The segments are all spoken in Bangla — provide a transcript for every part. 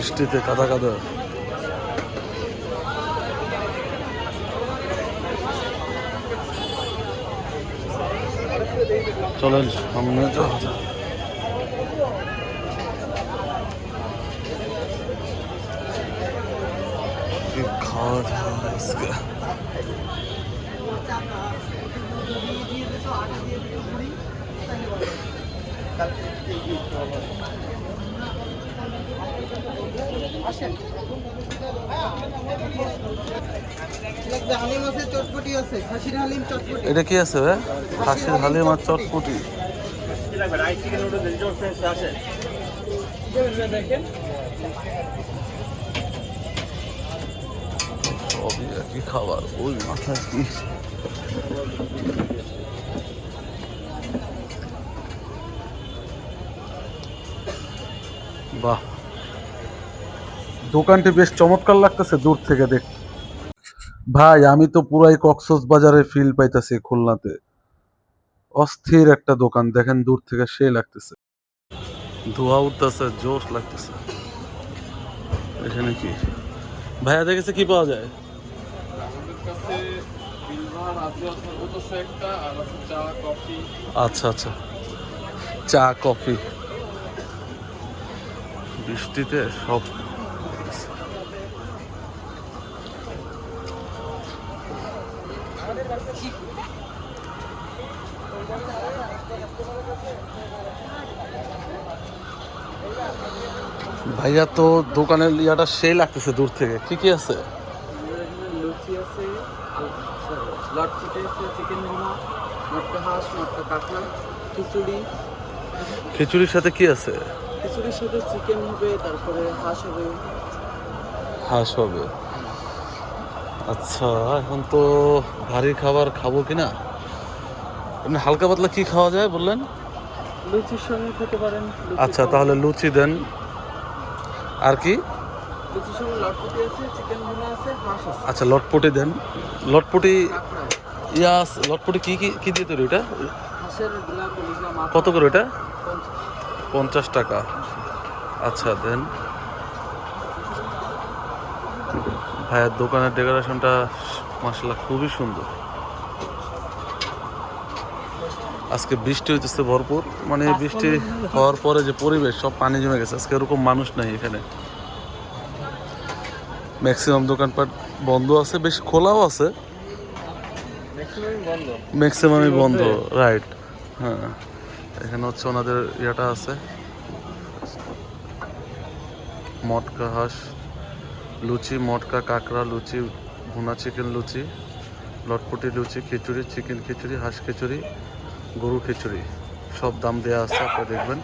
বৃষ্টিতে কাদা কাদা। চলেন সামনে খাওয়া হালিম আছে চটপটি আছে খাসির হালিম চটপটি এটা কি আছে? খাসির হালিম আর চটপুটি একই খাবার ওই মাথায় কি দোকানটি বেশ চমৎকার লাগতেছে দূর থেকে দেখ। ভাই, আমি তো পুরাই কক্সস বাজারে ফিল পাইতাছি খুলনাতে। অস্থির একটা দোকান, দেখেন দূর থেকে সে লাগতেছে। ধোয়া উঠতেছে, জোশ লাগতেছে। এখানে কি? ভাইয়া, দেখেছে কি পাওয়া যায়? আচ্ছা আচ্ছা। চা, কফি। বৃষ্টিতে সব ভাইয়া তো দোকানের ইয়াটা সেই লাগতেছে দূর থেকে। কি কি আছে? লুচি আছে চিকেন ভুনা মটকা হাঁস মটকা কাঁকড়া খিচুড়ি। খিচুড়ির সাথে কি আছে? খিচুড়ির সাথে চিকেন হবে তারপরে হাঁস হবে। হাঁস হবে। আচ্ছা এখন তো ভারী খাবার খাব কি না এমনি হালকা পাতলা কি খাওয়া যায় বললেন? লুচির সঙ্গে খেতে পারেন আচ্ছা তাহলে লুচি দেন। আর কি? লুচির সঙ্গে লটপটি আছে চিকেন ভুনা আছে হাঁস আছে। আচ্ছা লটপটি দেন। লটপটি ইয়াস লটপটি কি কি কি দিয়ে তৈরি এটা হাঁসের কত করে এটা পঞ্চাশ। পঞ্চাশ টাকা। আচ্ছা দেন। ভাইয়ের দোকানের ডেকোরেশনটা মাসাল্লাহ খুবই সুন্দর। আজকে বৃষ্টি হইতেছে ভরপুর মানে বৃষ্টি হওয়ার পরে যে পরিবেশ সব পানি জমে গেছে। আজকে এরকম মানুষ নাই এখানে। ম্যাক্সিমাম দোকানপাট বন্ধ আছে বেশ খোলাও আছে। ম্যাক্সিমামই বন্ধ রাইট হ্যাঁ এখানে হচ্ছে ওনাদের ইয়েটা আছে। মটকা হাঁস। লুচি মটকা কাঁকড়া লুচি ভুনা চিকেন লুচি লটপটি লুচি খিচুড়ি চিকেন খিচুড়ি হাঁস খিচুড়ি গরু খিচুড়ি। সব দাম দেওয়া আছে আপনারা দেখবেন।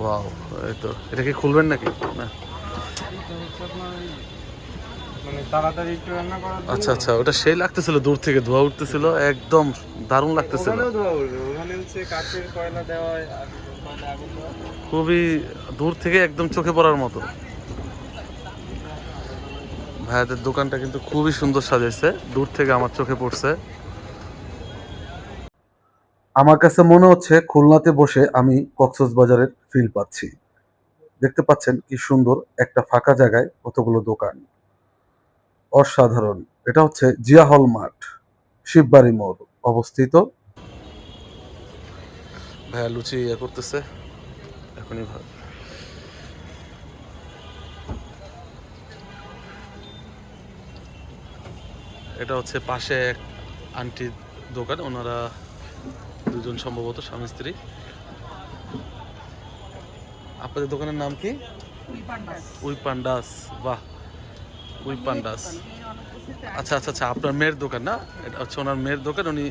ওয়াও এই তো। এটা কি খুলবেন নাকি? না। মানে আচ্ছা আচ্ছা ওটা সেই লাগতেছিল দূর থেকে ধোয়া উঠতেছিল একদম দারুণ লাগতেছিল। খুবই দূর থেকে একদম চোখে পড়ার মতো। ভাইয়াদের দোকানটা কিন্তু খুবই সুন্দর সাজাইছে দূর থেকে আমার চোখে পড়ছে। আমার কাছে মনে হচ্ছে খুলনাতে বসে আমি কক্সবাজারের ফিল পাচ্ছি। দেখতে পাচ্ছেন কি সুন্দর একটা ফাঁকা জায়গায় কতগুলো দোকান। অসাধারণ। এটা হচ্ছে জিয়া হল মাঠ শিববাড়ি মোড় অবস্থিত। ভাইয়া লুচি ইয়ে করতেছে। এখনই এটা হচ্ছে পাশে এক আন্টির দোকান। ওনারা দুজন সম্ভবত স্বামী, স্ত্রী। আপনাদের দোকানের নাম কি? We Pandas. বাহ, উই পান্ডাস। আচ্ছা আচ্ছা আচ্ছা আপনার মেয়ের দোকান না? এটা হচ্ছে ওনার মেয়ের দোকান। উনি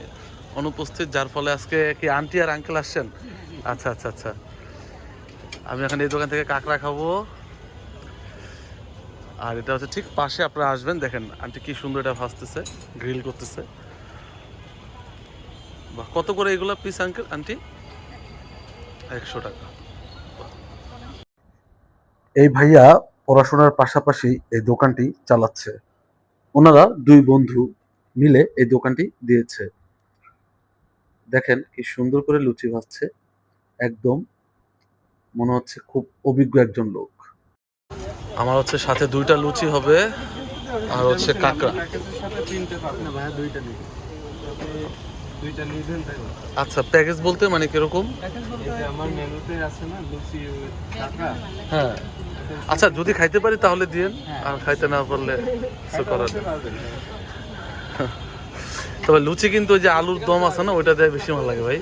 অনুপস্থিত, যার ফলে আজকে কি আন্টি আর আঙ্কেল আসছেন? আচ্ছা আচ্ছা আচ্ছা। আমি এখন এই দোকান থেকে কাঁকড়া খাব। আর এটা হচ্ছে ঠিক পাশে আপনারা আসবেন। দেখেন, আন্টি কি সুন্দর এটা ভাজতেছে গ্রিল করতেছে। বাহ, কত করে এগুলো পিস আঙ্কেল আন্টি? একশো টাকা। এই ভাইয়া পড়াশোনার পাশাপাশি এই দোকানটি চালাচ্ছে। ওনারা দুই বন্ধু মিলে এই দোকানটি দিয়েছে। দেখেন কি সুন্দর করে লুচি ভাজছে। একদম মনে হচ্ছে খুব অভিজ্ঞ একজন লোক। আমার হচ্ছে সাথে দুইটা লুচি হবে আর হচ্ছে কাঁকড়া? আচ্ছা প্যাকেজ বলতে মানে কীরকম? হ্যাঁ। আচ্ছা যদি খাইতে পারি তাহলে দিয়েন, আর খাইতে না পারলে তবে লুচি কিন্তু ওই যে আলুর দম আছে না, ওইটা দেয় বেশি ভালো লাগে ভাই।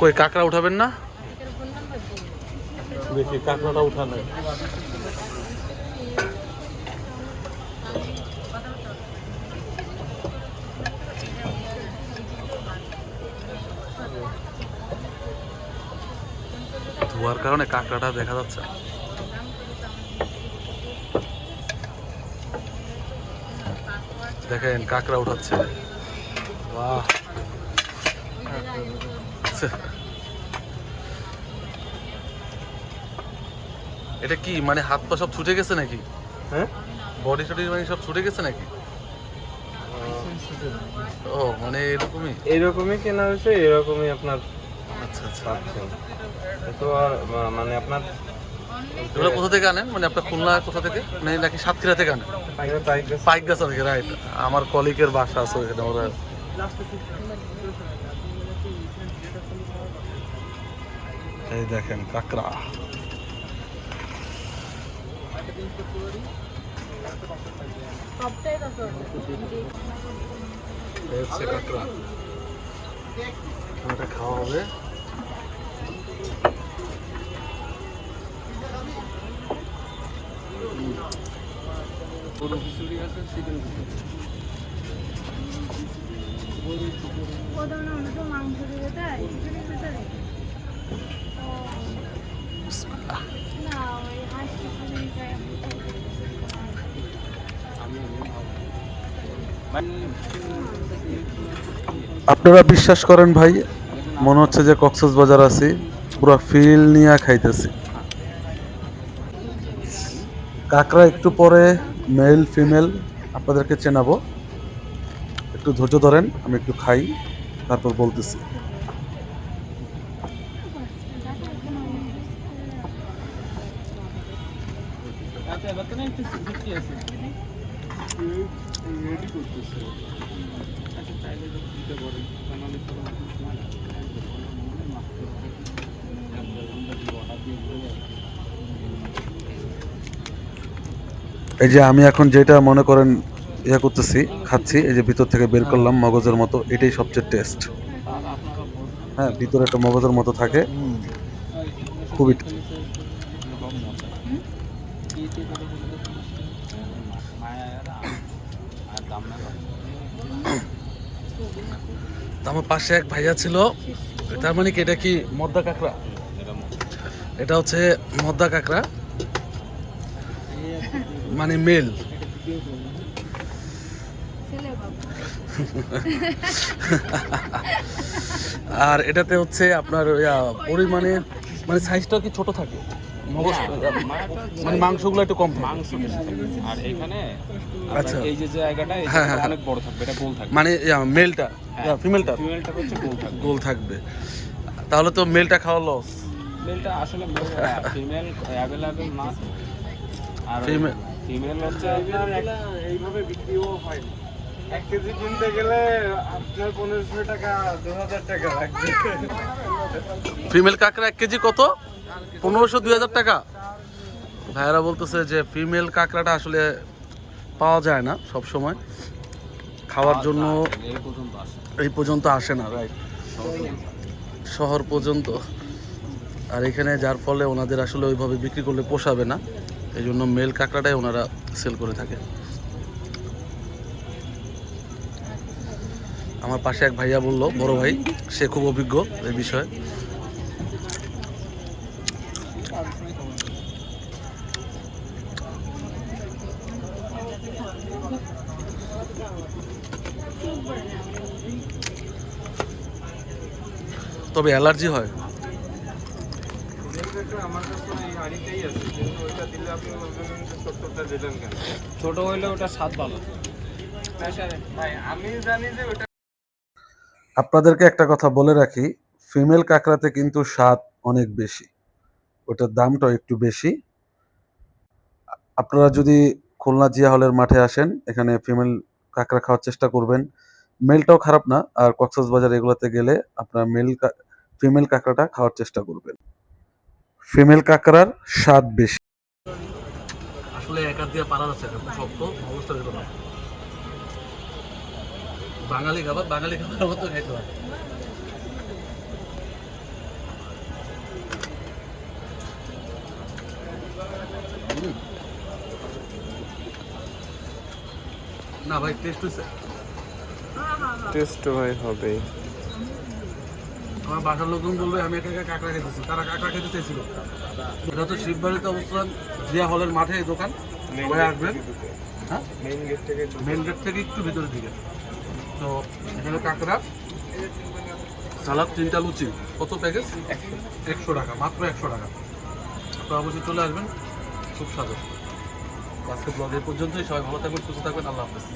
কই, কাঁকড়া উঠাবেন না? দেখি কাঁকড়াটা উঠা নাই। ধোয়ার কারণে কাঁকড়াটা দেখা যাচ্ছে। দেখেন কাঁকড়া উঠাচ্ছে। বাহ। এটা কি মানে হাত পা সব ছুটে গেছে নাকি? হ্যাঁ? বডি টডি মানে সব ছুটে গেছে নাকি? ও মানে এরকমই? এইরকমই কেনা হয়েছে এরকমই আপনার আচ্ছা আচ্ছা। তো আর মানে আপনার এগুলো কোথা থেকে আনেন? মানে আপনার খুলনা কোথা থেকে? মানে নাকি সাতক্ষীরা থেকে আনেন? পাইকার পাইকার পাইক গাছা থেকে রাইট আমার কলিগের বাসা আছে ওখানে ওরা এই দেখেন কাকড়া। এই হচ্ছে কাকড়া ওটা খাওয়া হবে গরু খিচুড়ি আছে চিকেন অনেক মাংস দিয়ে দেয়। খিচুড়ির ভিতরে খাই আপনারা বিশ্বাস করেন ভাই, মনে হচ্ছে যে কক্সবাজার আছি, পুরো ফিল নিয়ে খাইতেছি। কাকরা একটু পরে মেল ফিমেল আপনাদেরকে চেনাবো। একটু ধৈর্য ধরেন, আমি একটু খাই, তারপর বলতেছি আচ্ছা এবার তো না একটু সিক্সটি আছে রেডি করতেছে আচ্ছা চাইলে তো দিতে পারেন বানালে তো এই যে আমি এখন যেটা মনে করেন ইয়ে করতেছি খাচ্ছি এই যে ভিতর থেকে বের করলাম মগজের মতো এটাই সবচেয়ে টেস্ট হ্যাঁ ভিতরে একটা মগজের মতো থাকে। খুবই তো আমার পাশে এক ভাইয়া ছিল। তার মানে কি, এটা কি মদ্দা কাঁকড়া? এটা হচ্ছে মদ্দা কাঁকড়া। মানে মেল। আর এটাতে হচ্ছে আপনার পরিমাণে মানে সাইজটাও কি ছোট থাকে? মানে মাংসগুলো একটু কম থাকে মাংস আর এখানে আচ্ছা। আচ্ছা। এই যে জায়গাটা এই হ্যাঁ, হ্যাঁ, অনেক বড় থাকবে এটা গোল থাকবে। মানে মেলটা ফিমেলটা? ফিমেলটা হচ্ছে গোল থাকবে। গোল থাকবে। তাহলে তো মেলটা খাওয়া লস মেলটা আসলে ফিমেল অ্যাভেলেবেল না। আর Female- ফিমেল হচ্ছে আপনার এক- এইভাবে বিক্রিও হয় এক কেজি কিনতে গেলে আপনার পনেরোশো টাকা দু হাজার টাকা লাগবে। ফিমেল কাঁকড়া এক কেজি কত? পনেরোশো, দুই হাজার টাকা? ভাইয়েরা বলতেছে যে ফিমেল কাঁকড়াটা আসলে পাওয়া যায় না সব সময় খাওয়ার জন্য এই পর্যন্ত আসে না রাইট শহর পর্যন্ত। আর এখানে যার ফলে ওনাদের আসলে ওইভাবে বিক্রি করলে পোষাবে না। এই জন্য মেল কাঁকড়াটাই ওনারা সেল করে থাকে। আমার পাশে এক ভাইয়া বলল, বড় ভাই, সে খুব অভিজ্ঞ এই বিষয়ে তবে অ্যালার্জি হয় আমার কাছে এই হাড়িটাই আছে কিন্তু ওইটা দিলে আপনি বলবেন যে সত্তরটা অ্যালার্জি হয়। ছোট হইলে ওটা স্বাদ ভালো। ভাই আমি জানি যে ওটা আপনাদেরকে একটা কথা বলে রাখি ফিমেল কাঁকড়াতে কিন্তু স্বাদ অনেক বেশি। ওটার দামটাও একটু বেশি। আপনারা যদি খুলনা জিয়া হলের মাঠে আসেন এখানে ফিমেল কাঁকড়া খাওয়ার চেষ্টা করবেন। মেলটাও খারাপ না আর কক্সবাজার এগুলোতে গেলে আপনারা মেল ফিমেল কাঁকড়াটা খাওয়ার চেষ্টা করবেন। ফিমেল কাঁকড়ার স্বাদ বেশি। আসলে একা দিয়ে পারা যাচ্ছে না শক্ত অবস্থা যেত না। বাঙালি খাবার বাঙালি খাবার মতো খাইতে হয়। না ভাই টেস্ট হয়েছে টেস্ট ভাই হবে আমার বাসার লোকজন বলবে আমি একা একা কাঁকড়া খেতেছি তারা কাঁকড়া খেতে চাইছিল। এটা হচ্ছে শিববাড়িতে অবস্থান জিয়া হলের মাঠে এই দোকান। ভাই আসবেন। হ্যাঁ? মেইন গেট থেকে মেন গেট থেকে একটু ভিতরের দিকে। তো এখানে কাঁকড়া সালাদ তিনটা লুচি। কত প্যাকেজ একশো টাকা মাত্র একশো টাকা। তো অবশ্যই চলে আসবেন। খুব স্বাগত আজকে ব্লগ এই পর্যন্তই। সবাই ভালো থাকবেন সুস্থ থাকবেন। আল্লাহ হাফেজ।